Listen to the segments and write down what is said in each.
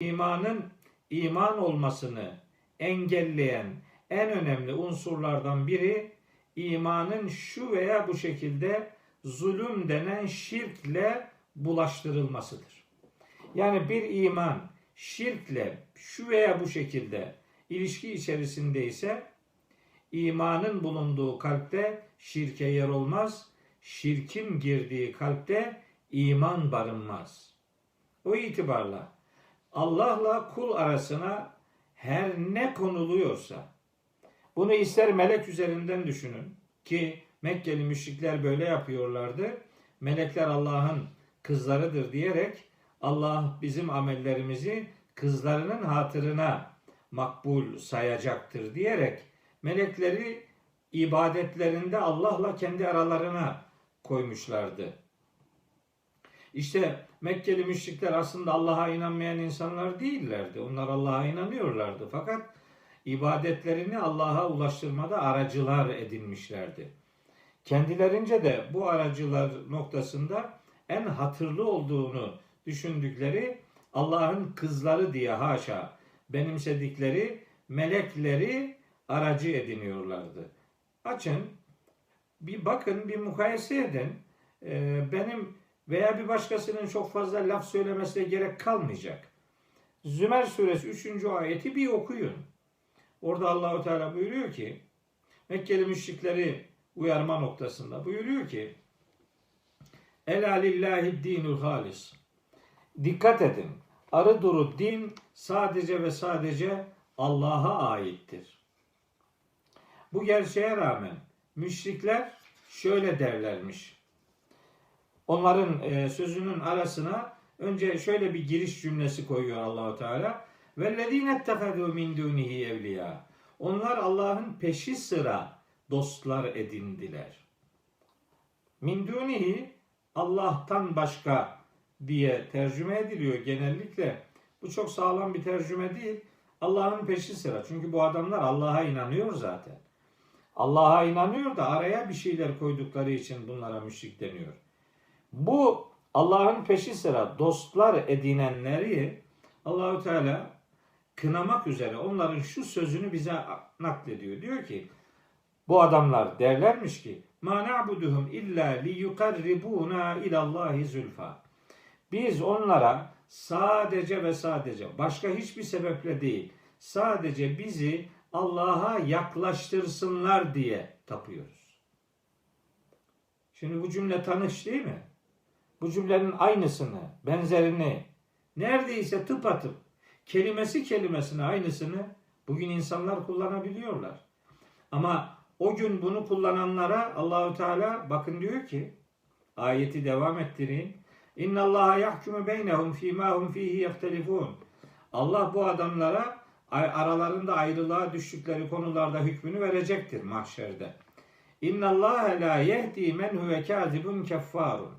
imanın iman olmasını engelleyen en önemli unsurlardan biri imanın şu veya bu şekilde zulüm denen şirkle bulaştırılmasıdır. Yani bir iman şirkle şu veya bu şekilde ilişki içerisindeyse imanın bulunduğu kalpte şirke yer olmaz. Şirkin girdiği kalpte iman barınmaz. O itibarla Allah'la kul arasına her ne konuluyorsa bunu ister melek üzerinden düşünün ki Mekkeli müşrikler böyle yapıyorlardı. Melekler Allah'ın kızlarıdır diyerek Allah bizim amellerimizi kızlarının hatırına makbul sayacaktır diyerek melekleri ibadetlerinde Allah'la kendi aralarına koymuşlardı. İşte Mekkeli müşrikler aslında Allah'a inanmayan insanlar değillerdi. Onlar Allah'a inanıyorlardı. Fakat ibadetlerini Allah'a ulaştırmada aracılar edinmişlerdi. Kendilerince de bu aracılar noktasında en hatırlı olduğunu düşündükleri Allah'ın kızları diye haşa benimsedikleri melekleri aracı ediniyorlardı. Açın, bir bakın, bir mukayese edin. Ee, benim veya bir başkasının çok fazla laf söylemesine gerek kalmayacak. Zümer suresi 3. ayeti bir okuyun. Orada Allahu Teala buyuruyor ki Mekkeli müşrikleri uyarma noktasında buyuruyor ki Ela lillahi dinul halis. Dikkat edin. Arı duru din sadece ve sadece Allah'a aittir. Bu gerçeğe rağmen müşrikler şöyle derlermiş. Onların e, sözünün arasına önce şöyle bir giriş cümlesi koyuyor Allahu Teala. Vellezine ettehadu min dunihi evliya. Onlar Allah'ın peşi sıra dostlar edindiler. Min dunihi Allah'tan başka diye tercüme ediliyor genellikle. Bu çok sağlam bir tercüme değil. Allah'ın peşi sıra. Çünkü bu adamlar Allah'a inanıyor zaten. Allah'a inanıyor da araya bir şeyler koydukları için bunlara müşrik deniyor. Bu Allah'ın peşi sıra dostlar edinenleri Allahü Teala kınamak üzere onların şu sözünü bize naklediyor. Diyor ki bu adamlar derlermiş ki ma na'buduhum illa li yukarribuna ilallahi zulfa. Biz onlara sadece ve sadece başka hiçbir sebeple değil sadece bizi Allah'a yaklaştırsınlar diye tapıyoruz. Şimdi bu cümle tanış değil mi? Bu cümlenin aynısını, benzerini, neredeyse tıpatıp kelimesi kelimesine aynısını bugün insanlar kullanabiliyorlar. Ama o gün bunu kullananlara Allahü Teala bakın diyor ki ayeti devam ettireyim. İnna Allaha yahkumu beynehum fîmâ hum fîhî yehtelifûn. Allah bu adamlara aralarında ayrılığa düştükleri konularda hükmünü verecektir mahşerde. İnna Allah la yehdi men huve kazibun keffarun.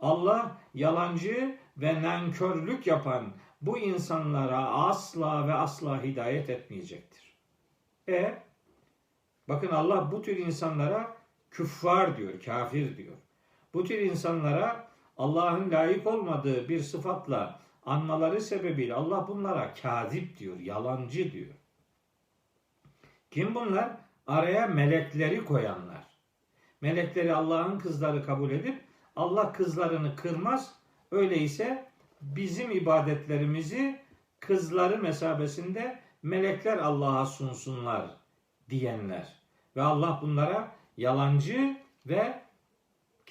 Allah yalancı ve nankörlük yapan bu insanlara asla ve asla hidayet etmeyecektir. E bakın Allah bu tür insanlara küffar diyor, kafir diyor. Bu tür insanlara Allah'ın layık olmadığı bir sıfatla anmaları sebebiyle Allah bunlara kazip diyor, yalancı diyor. Kim bunlar? Araya melekleri koyanlar. Melekleri Allah'ın kızları kabul edip Allah kızlarını kırmaz. Öyleyse bizim ibadetlerimizi kızları mesabesinde melekler Allah'a sunsunlar diyenler. Ve Allah bunlara yalancı ve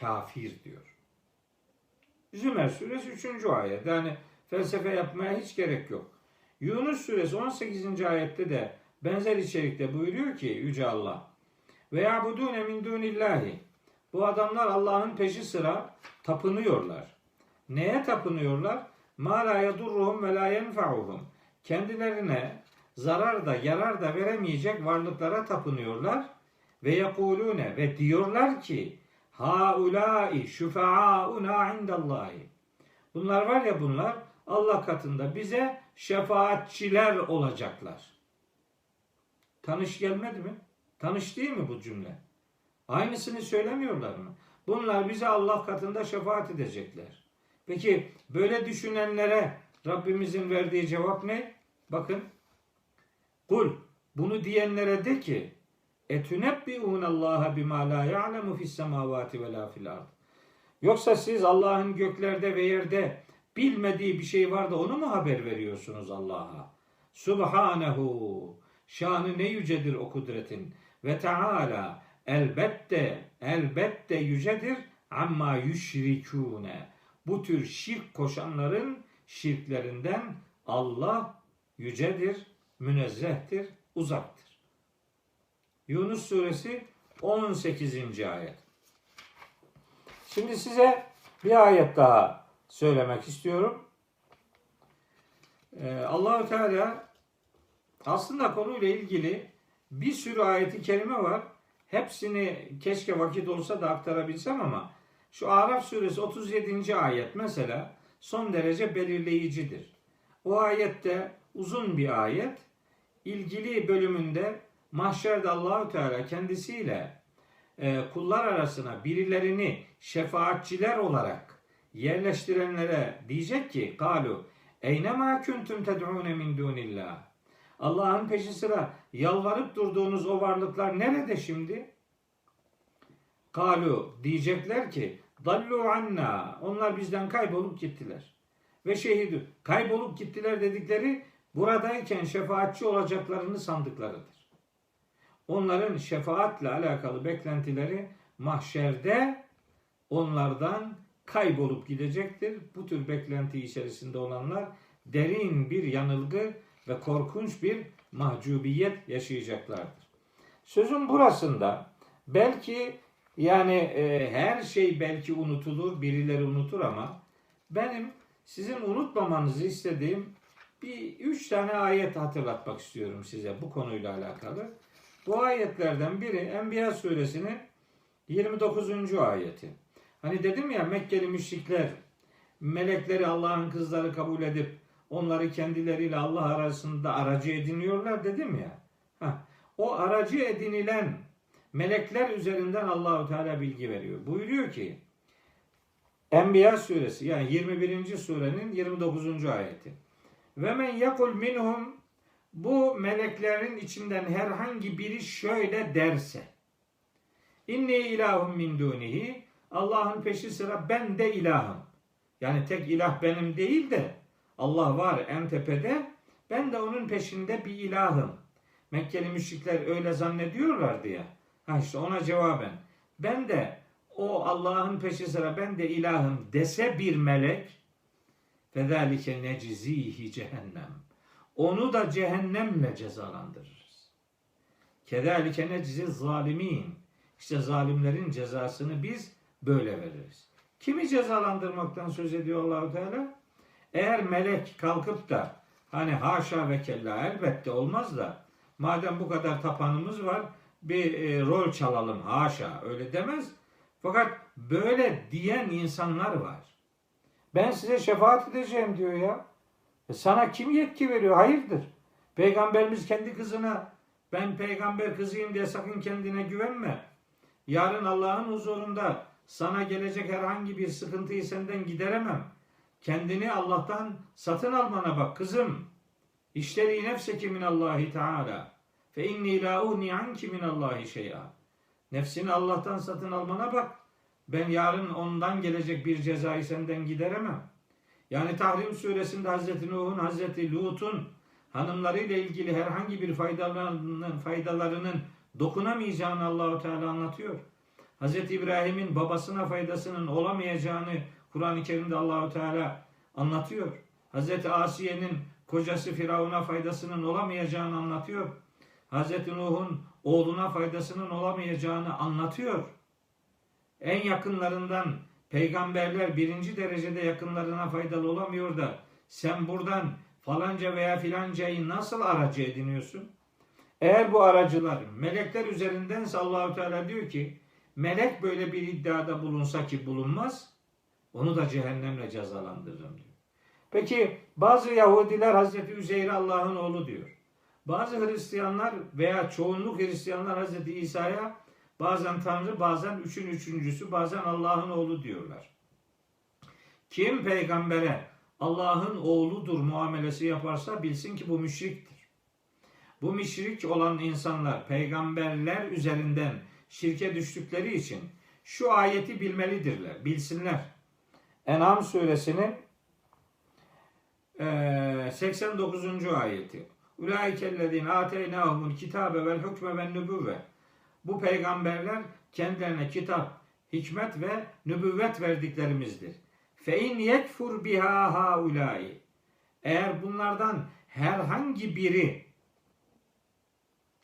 kafir diyor. Zümer suresi 3. ayet. Yani felsefe yapmaya hiç gerek yok. Yunus suresi 18. ayette de benzer içerikte buyuruyor ki Yüce Allah. Ve ya'budune min dunillahi. Bu adamlar Allah'ın peşi sıra tapınıyorlar. Neye tapınıyorlar? Ma la yadurruhum ve la. Kendilerine zarar da yarar da veremeyecek varlıklara tapınıyorlar. Ve yekulune ve diyorlar ki haulai şufa'auna indallahi. Bunlar var ya bunlar Allah katında bize şefaatçiler olacaklar. Tanış gelmedi mi? Tanış değil mi bu cümle? Aynısını söylemiyorlar mı? Bunlar bize Allah katında şefaat edecekler. Peki böyle düşünenlere Rabbimizin verdiği cevap ne? Bakın. Kul bunu diyenlere de ki etünebbi'un Allah'a bima la ya'lemu fis semavati ve la fil ard. Yoksa siz Allah'ın göklerde ve yerde bilmediği bir şey var da onu mu haber veriyorsunuz Allah'a? Subhanehu. Şanı ne yücedir o kudretin. Ve Teala elbette elbette yücedir amma yüşrikûne. Bu tür şirk koşanların şirklerinden Allah yücedir, münezzehtir, uzaktır. Yunus suresi 18. ayet. Şimdi size bir ayet daha söylemek istiyorum. Ee, Allahu Teala aslında konuyla ilgili bir sürü ayeti kerime var. Hepsini keşke vakit olsa da aktarabilsem ama şu Araf suresi 37. ayet mesela son derece belirleyicidir. O ayette uzun bir ayet. ilgili bölümünde mahşerde Allahü Teala kendisiyle e, kullar arasına birilerini şefaatçiler olarak yerleştirenlere diyecek ki kalu eyne ma kuntum ted'un min dunillah Allah'ın peşi sıra yalvarıp durduğunuz o varlıklar nerede şimdi? Kalu diyecekler ki dallu anna onlar bizden kaybolup gittiler. Ve şehidü kaybolup gittiler dedikleri buradayken şefaatçi olacaklarını sandıklarıdır. Onların şefaatle alakalı beklentileri mahşerde onlardan kaybolup gidecektir. Bu tür beklenti içerisinde olanlar derin bir yanılgı ve korkunç bir mahcubiyet yaşayacaklardır. Sözün burasında belki yani e, her şey belki unutulur, birileri unutur ama benim sizin unutmamanızı istediğim bir üç tane ayet hatırlatmak istiyorum size bu konuyla alakalı. Bu ayetlerden biri Enbiya suresinin 29. ayeti. Hani dedim ya Mekkeli müşrikler melekleri Allah'ın kızları kabul edip onları kendileriyle Allah arasında aracı ediniyorlar dedim ya. Heh, o aracı edinilen melekler üzerinden Allahu Teala bilgi veriyor. Buyuruyor ki Enbiya suresi yani 21. surenin 29. ayeti. Ve men yakul minhum bu meleklerin içinden herhangi biri şöyle derse. İnni ilahum min dunihi Allah'ın peşi sıra ben de ilahım. Yani tek ilah benim değil de Allah var en tepede. Ben de onun peşinde bir ilahım. Mekkeli müşrikler öyle zannediyorlardı ya. Ha işte ona cevaben. Ben de o Allah'ın peşi sıra ben de ilahım dese bir melek fezalike necizihi cehennem. Onu da cehennemle cezalandırırız. Kedalike necizi zalimin. İşte zalimlerin cezasını biz böyle veririz. Kimi cezalandırmaktan söz ediyor Allahu Teala? Eğer melek kalkıp da hani haşa ve kella elbette olmaz da madem bu kadar tapanımız var bir e, rol çalalım haşa öyle demez. Fakat böyle diyen insanlar var. Ben size şefaat edeceğim diyor ya. E sana kim yetki veriyor? Hayırdır? Peygamberimiz kendi kızına ben peygamber kızıyım diye sakın kendine güvenme. Yarın Allah'ın huzurunda sana gelecek herhangi bir sıkıntıyı senden gideremem. Kendini Allah'tan satın almana bak kızım. İşleri nefseki min Allahi Teala. Fe inni la uni anki min Allahi şey'a. Nefsini Allah'tan satın almana bak. Ben yarın ondan gelecek bir cezayı senden gideremem. Yani Tahrim suresinde Hazreti Nuh'un, Hazreti Lut'un hanımlarıyla ilgili herhangi bir faydalarının, faydalarının dokunamayacağını Allahu Teala anlatıyor. Hazreti İbrahim'in babasına faydasının olamayacağını Kur'an-ı Kerim'de Allahu Teala anlatıyor. Hazreti Asiye'nin kocası Firavun'a faydasının olamayacağını anlatıyor. Hazreti Nuh'un oğluna faydasının olamayacağını anlatıyor. En yakınlarından peygamberler birinci derecede yakınlarına faydalı olamıyor da sen buradan falanca veya filancayı nasıl aracı ediniyorsun? Eğer bu aracılar melekler üzerinden Allahu Teala diyor ki melek böyle bir iddiada bulunsa ki bulunmaz onu da cehennemle cezalandırırım diyor. Peki bazı Yahudiler Hazreti Üzeyr Allah'ın oğlu diyor. Bazı Hristiyanlar veya çoğunluk Hristiyanlar Hazreti İsa'ya bazen Tanrı bazen üçün üçüncüsü bazen Allah'ın oğlu diyorlar. Kim peygambere Allah'ın oğludur muamelesi yaparsa bilsin ki bu müşriktir. Bu müşrik olan insanlar peygamberler üzerinden şirke düştükleri için şu ayeti bilmelidirler, bilsinler. En'am suresinin eee, 89. ayeti. Ulaikellezine ateynahumul kitabe vel hükme ve nübüvve. Bu peygamberler kendilerine kitap, hikmet ve nübüvvet verdiklerimizdir. Fe in yekfur biha haulai. Eğer bunlardan herhangi biri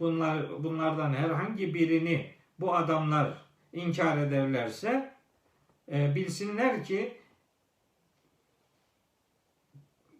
bunlar bunlardan herhangi birini bu adamlar inkar ederlerse e, bilsinler ki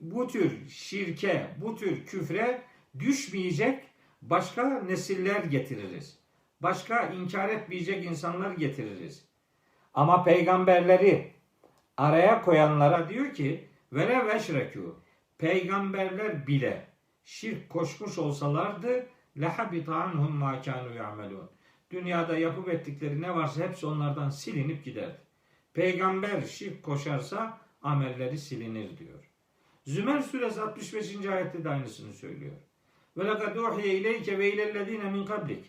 bu tür şirke, bu tür küfre düşmeyecek başka nesiller getiririz. Başka inkar etmeyecek insanlar getiririz. Ama peygamberleri araya koyanlara diyor ki vele veşrekû peygamberler bile şirk koşmuş olsalardı lehabita anhum ma kanu ya'melun. Dünyada yapıp ettikleri ne varsa hepsi onlardan silinip giderdi. Peygamber şirk koşarsa amelleri silinir diyor. Zümer suresi 65. ayette de aynısını söylüyor. Ve lekad uhiye ileyke ve ilellezine min kablik.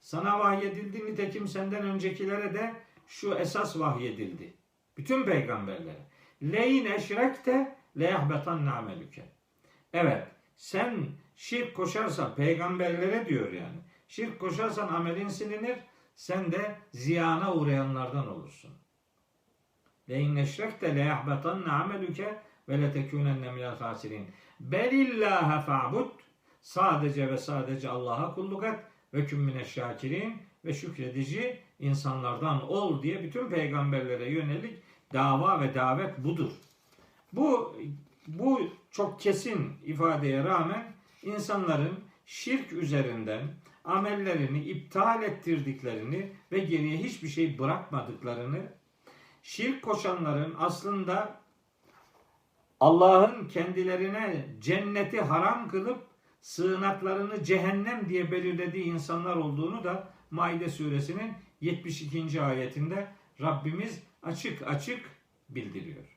Sana vahyedildi nitekim senden öncekilere de şu esas vahyedildi. Bütün peygamberlere. Leyin eşrekte leyahbetan amelüke. Evet sen şirk koşarsan peygamberlere diyor yani. Şirk koşarsan amelin silinir. Sen de ziyana uğrayanlardan olursun. Leyin eşrekte leyahbetan amelüke ve letekûnenne minel hasirin. Belillâhe fa'bud. Sadece ve sadece Allah'a kulluk et ve küm mineşşakirin ve şükredici insanlardan ol diye bütün peygamberlere yönelik dava ve davet budur. Bu bu çok kesin ifadeye rağmen insanların şirk üzerinden amellerini iptal ettirdiklerini ve geriye hiçbir şey bırakmadıklarını şirk koşanların aslında Allah'ın kendilerine cenneti haram kılıp sığınaklarını cehennem diye belirlediği insanlar olduğunu da Maide suresinin 72. ayetinde Rabbimiz açık açık bildiriyor.